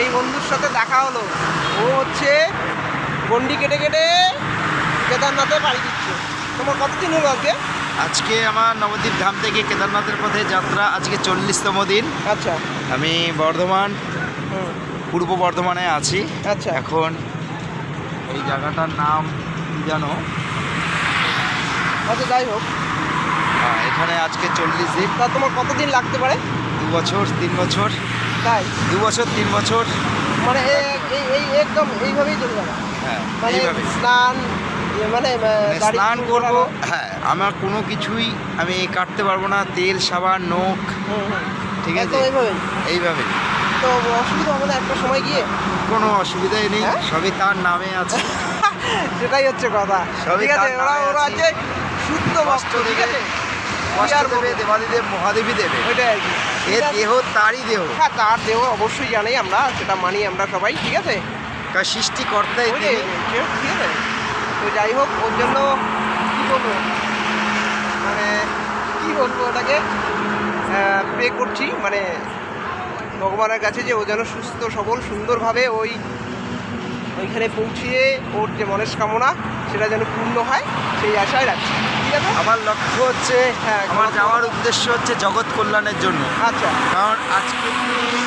এই বন্ধুর সাথে দেখা হলো। ও হচ্ছে গন্ডি কেটে কেটে কেদারনাথে বাড়ি দিচ্ছে। তোমার কতদিন হলো আজকে? আজকে আমার নবদ্বীপ ধাম থেকে কেদারনাথের পথে যাত্রা আজকে চল্লিশতম দিন। আচ্ছা। আমি বর্ধমান পূর্ব বর্ধমানে আছি। আচ্ছা। এখন এই জায়গাটার নাম কি জানো? আচ্ছা যাই হোক। এখানে আজকে চল্লিশ দিন। তা তোমার কতদিন লাগতে পারে? দু বছর তিন বছর। তাই? দু বছর তিন বছর? মানে এই এই একদম এইভাবেই চলে যাবে। হ্যাঁ মানে স্নান মানে মানে স্নান করব হ্যাঁ আমার কোনো কিছুই আমি কাটতে পারব না তেল সাবান নখ। ঠিক আছে? একদম এইভাবেই এইভাবে। তো অসুবিধা হবে না একটা সময় গিয়ে? কোনো অসুবিধাই নেই হ্যাঁ? সবই তার নামে আছে। সেটাই হচ্ছে কথা। সবই ঠিক আছে ওরা ওরা আছে। শুদ্ধ ভক্ত ঠিক আছে? দেবে? দেবাদিদেব মহাদেবী দেবে। ওইটাই আর কি। এ দেহ তারই দেহ। হ্যাঁ তার দেহ অবশ্যই জানি আমরা সেটা মানি আমরা সবাই ঠিক আছে? কারণ সৃষ্টিকর্তাই ঠিক আছে তো যাই হোক ওর জন্য কী বলব? মানে কী বলব ওটাকে? প্রে করছি মানে ভগবানের কাছে যে ও যেন সুস্থ সবল সুন্দরভাবে ওই ওইখানে পৌঁছিয়ে ওর যে মনস্কামনা সেটা যেন পূর্ণ হয় সেই আশায় রাখছি। আমার লক্ষ্য হচ্ছে হ্যাঁ, আমার যাওয়ার উদ্দেশ্য হচ্ছে জগৎ কল্যাণের জন্য। আচ্ছা। কারণ আজকের দিনে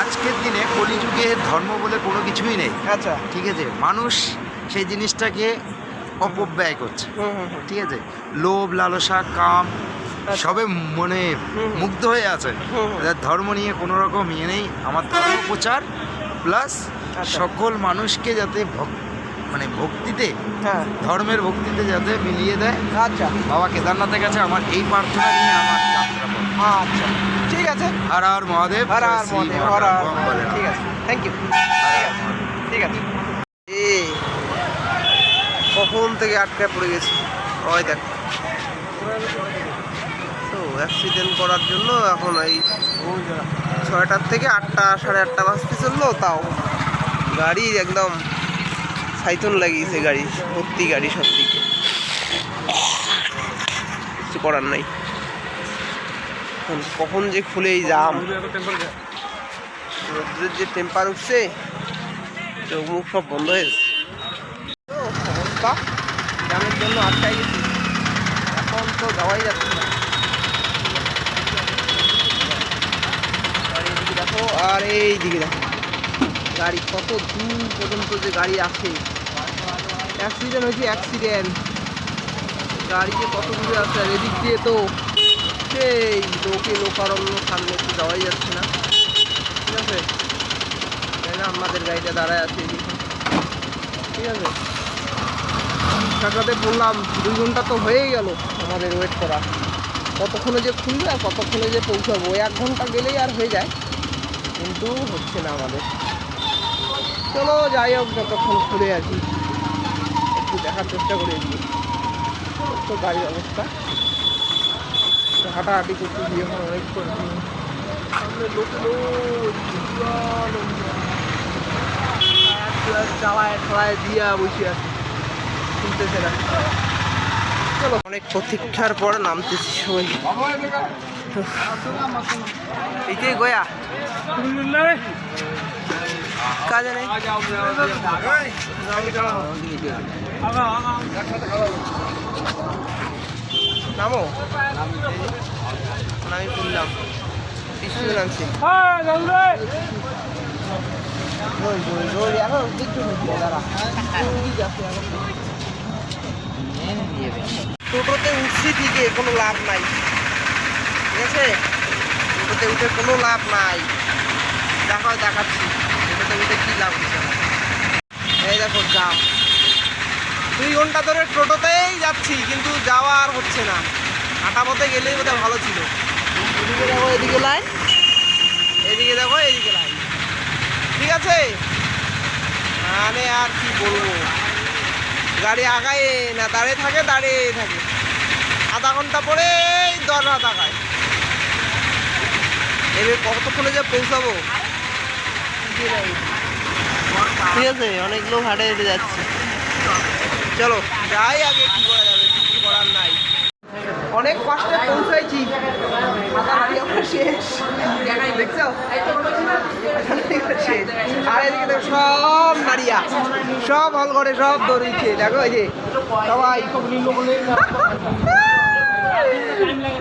আজকের দিনে কলিযুগে ধর্ম বলে কোনো কিছুই নেই। আচ্ছা। ঠিক আছে? মানুষ সেই জিনিসটাকে অপব্যয় করছে। ঠিক আছে? লোভ লালসা কাম আচ্ছা। সবে মনে মুগ্ধ হয়ে আছে। ধর্ম নিয়ে কোনো রকম ইয়ে নেই। আমার ধর্ম প্রচার প্লাস আচ্ছা। সকল মানুষকে যাতে ভক- মানে ভক্তিতে হ্যাঁ। ধর্মের ভক্তিতে যাতে মিলিয়ে দেয় আচ্ছা। বাবা কেদারনাথের কাছে আমার এই প্রার্থনা নিয়ে আমার যাত্রা আচ্ছা। ঠিক আছে। হর হর মহাদেব হর জয় হর মহাদেব হর হর মহাদেব। ভোলেনাথ। ঠিক আছে। থ্যাংক ইউ ঠিক আছে। এ কখন থেকে আটকায় পড়ে গেছি? ওই দেখ। তো অ্যাক্সিডেন্ট করার জন্য এখন এই ছয়টার থেকে আটটা সাড়ে আটটা বাজতে চলল তাও গাড়ি একদম সাইতন লাগিয়েছে গাড়ি, ভর্তি গাড়ি সব কিছু করার নাই। কখন যে খুলে যাম রোদ্রের যে টেম্পার উঠছে চোখ মুখ সব বন্ধ হয়েছে অবস্থা জ্যামের জন্য আটকাই গেছি। এখন তো যাওয়াই যাচ্ছে না। দেখো, আর এই দিকে দেখো। গাড়ি, কত দূর পর্যন্ত যে গাড়ি আছে। অ্যাক্সিডেন্ট হয়েছে অ্যাক্সিডেন্ট গাড়ি যে কত দূরে আছে আর এদিক দিয়ে তো সেই লোকে লোকারণ্য সামনে তো যাওয়াই যাচ্ছে না। ঠিক আছে? তাই না? আমাদের গাড়িটা দাঁড়ায় আছে ঠিক আছে? টাকাতে বললাম, দুই ঘণ্টা তো হয়েই গেল আমাদের ওয়েট করা। কতক্ষণে যে খুলবে আর কতক্ষণে যে পৌঁছাবো, এক ঘণ্টা গেলেই আর হয়ে যায়। কিন্তু হচ্ছে না আমাদের। চলো যাই হোক যতক্ষণ খুলে আছি। একটু দেখার চেষ্টা করে তো গাড়ির অবস্থা। হাঁটাহাঁটি করতে গিয়ে এখন অনেক চালায় ঠেলায় দিয়া বসে আছে। শুনতেছে না। চলো। অনেক প্রতীক্ষার পর নামতেছি সবাই। এইটাই গয়া। কাজে নেই। নামো? আমি বললাম বিষ্ণু নামছি। টোটোতে উঠছি ঠিকই, কোনো লাভ নাই। ঠিক আছে? টোটোতে উঠে কোনো লাভ নাই। দেখো দেখাচ্ছি। টোটোতে কী লাভ হচ্ছে? এই দেখো জাম। দুই ঘণ্টা ধরে টোটোতেই যাচ্ছি কিন্তু যাওয়া আর হচ্ছে না। হাঁটা পথে গেলেই বোধহয় ভালো ছিল। এদিকে দেখো এদিকে লাইন। এদিকে দেখো এদিকে লাইন। ঠিক আছে? মানে আর কি বলব? গাড়ি আগায় না দাঁড়িয়ে থাকে দাঁড়িয়ে থাকে। আধা ঘণ্টা পরে এই দশ হাত আগায়। এবার কতক্ষণে যে পৌঁছাবো? ঠিক আছে, অনেক লোক হাঁটে হেঁটে যাচ্ছে। চলো, যাই আগে কি করা যাবে কিছু করার নাই। অনেক কষ্টে পৌঁছাইছি। বাড়ি আমার শেষ। আর এদিকে দেখো, সব নারিয়া সব হল করে সব দৌড়িচ্ছে দেখো এই যে, সবাই।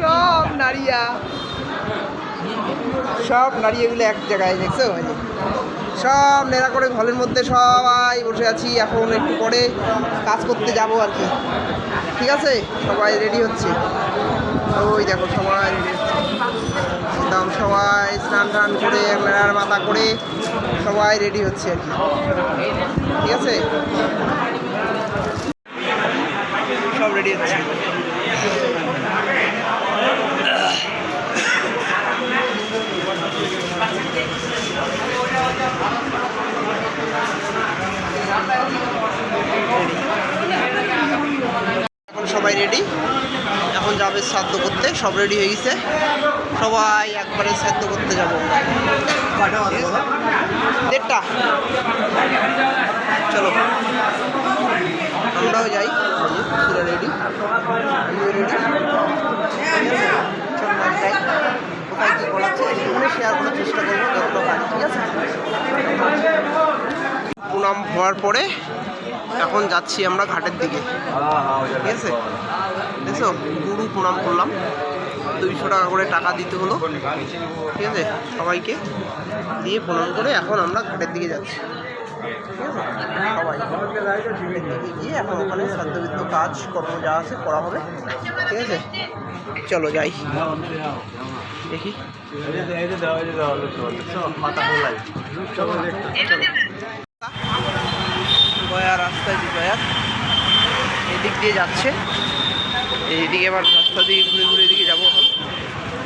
সব নারিয়া সব নারিয়েগুলো এক জায়গায়, দেখছ? সব নেড়া করে ঘরের মধ্যে সবাই বসে আছি, এখন একটু পরে কাজ করতে যাব আর কি। ঠিক আছে? সবাই রেডি হচ্ছে? ওই দেখো, সবাই একদম সবাই স্নান টান করে, মেলার মাথা করে সবাই রেডি হচ্ছে আর কি। ঠিক আছে? সব রেডি হচ্ছে এখন সবাই রেডি যাবে শ্রাদ্ধ করতে, সব রেডি হয়ে গেছে। সবাই একবারে শ্রাদ্ধ করতে যাব। দেড়টা। চলো। আমরাও যাই। পুরো রেডি রেডি কোথায় কী একটুখানি শেয়ার করার চেষ্টা করব, যতটা পারি, ঠিক আছে? প্রণাম হওয়ার পরে এখন যাচ্ছি আমরা ঘাটের দিকে। ঠিক আছে? দেখছ? গুরু প্রণাম করলাম। দুইশো টাকা করে টাকা দিতে হলো। ঠিক আছে? সবাইকে দিয়ে প্রণাম করে এখন আমরা ঘাটের দিকে যাচ্ছি। ঠিক আছে? সবাই। দিকে গিয়ে এখন ওখানে সাধ্যবিদ্ধ কাজ কর্ম যা আছে করা হবে। ঠিক আছে? চলো যাই। দেখি। গয়া রাস্তায় যে গয়ার এদিক দিয়ে যাচ্ছে। এইদিকে আবার রাস্তা দিয়ে ঘুরে ঘুরে এদিকে যাব এখন।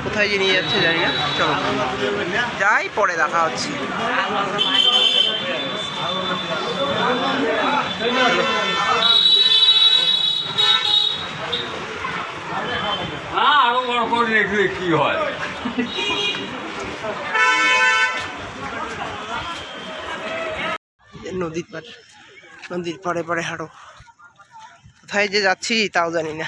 কোথায় যে নিয়ে যাচ্ছে জানি না। চলো। যাই পরে দেখা হচ্ছে। আরও বড় করে দেখলে কি হয়? নদীর পার নদীর পাড়ে পাড়ে হাঁটো। কোথায় যে যাচ্ছি তাও জানি না।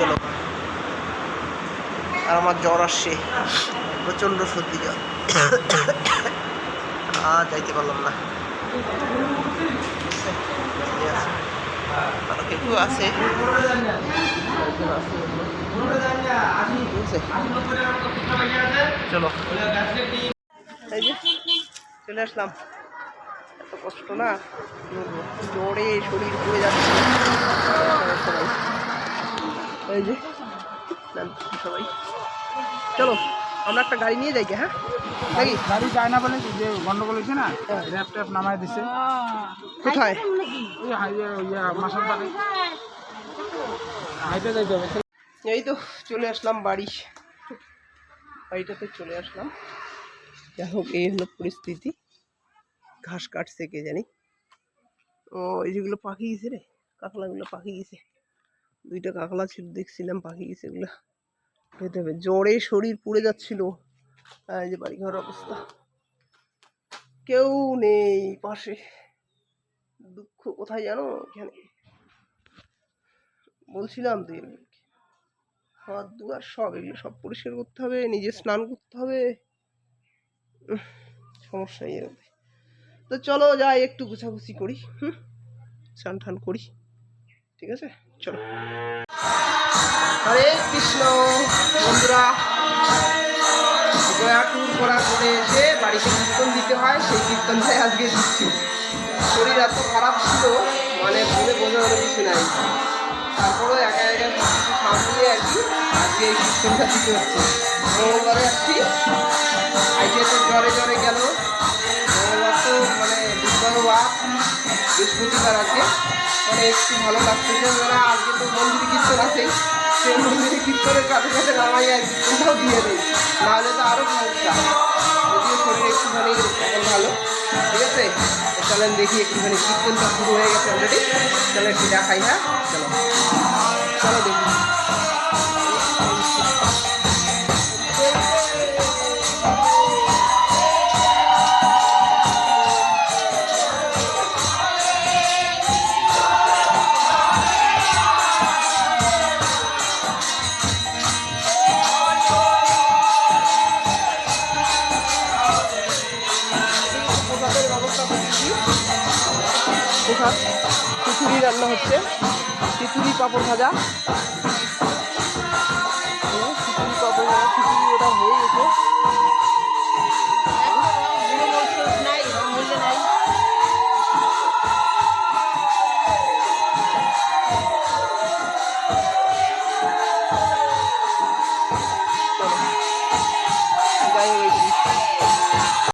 গেল আর আমার জ্বর আসছে, প্রচণ্ড সর্দি জ্বর আর যাইতে পারলাম না। আরও আছে? চলো চলে আসলাম কষ্ট না? জ্বরে শরীর পুড়ে যাচ্ছে। নাই। এই যে সবাই। চলো আমরা একটা গাড়ি নিয়ে যাই কি, হ্যাঁ? নাকি? গাড়ি যায় না বলে যে গন্ডগোল হয়েছে না র্যাপ ট্যাপ নামায় দিছে। কোথায়? ইয়া মাসার পারে হাইটে যাইতে হবে। এই তো চলে আসলাম বাড়ি। বাড়িটাতে চলে আসলাম। যাই হোক এই হলো পরিস্থিতি। ঘাস কাটছে কে জানি। ও, এই যেগুলো পাখি গেছে রে কাঁকলাগুলো পাখি গেছে। দুইটা কাঁকলা ছিল, দেখছিলাম পাখি গেছে এগুলো। হবে। জ্বরে শরীর পুড়ে যাচ্ছিল। এই যে বাড়িঘর অবস্থা। কেউ নেই পাশে। দুঃখ কোথায় জানো এখানে? বলছিলাম তো এমনি হাত দুয়ার সব, এগুলো সব পরিষ্কার করতে হবে, নিজে স্নান করতে হবে। সমস্যা হবে তো চলো যাই, একটু গুছাগুছি করি, হুম? স্নান টান করি, ঠিক আছে? চলো। হরে কৃষ্ণ, বন্ধুরা। গয়া ট্যুর করার পরে এসে বাড়িতে কীর্তন দিতে হয়, সেই কীর্তনটাই আজকে দিচ্ছি। শরীর এত খারাপ ছিল মানে বলে বোঝানোর কিছু নাই। তারপরে একা একা নাম দিয়ে আর কি আজকে এই কীর্তনটা দিতে হচ্ছে। মঙ্গলবারে আসছি। আজকে তো জ্বরে জ্বরে গেল। বৃহস্পতিবার আজকে মানে একটু ভালো লাগতেছে মানে আজকে তো মন্দিরে কীর্তন আছেই সেই মন্দিরে কীর্তনের কাছে কাছে নামাই আর কীর্তনটাও দিয়ে দেয়। নাহলে তো আরও সমস্যা যদিও শরীর একটুখানি ভালো। ঠিক আছে? তো চলেন দেখি একটুখানি কীর্তনটা শুরু হয়ে গেছে অলরেডি চলো একটু দেখাই হ্যাঁ? চলো। চলো দেখি। হচ্ছে খিচুড়ি পাঁপড় ভাজা। খিচুড়ি পাঁপড় ভাজা খিচুড়ি ওটা হয়ে গেছে।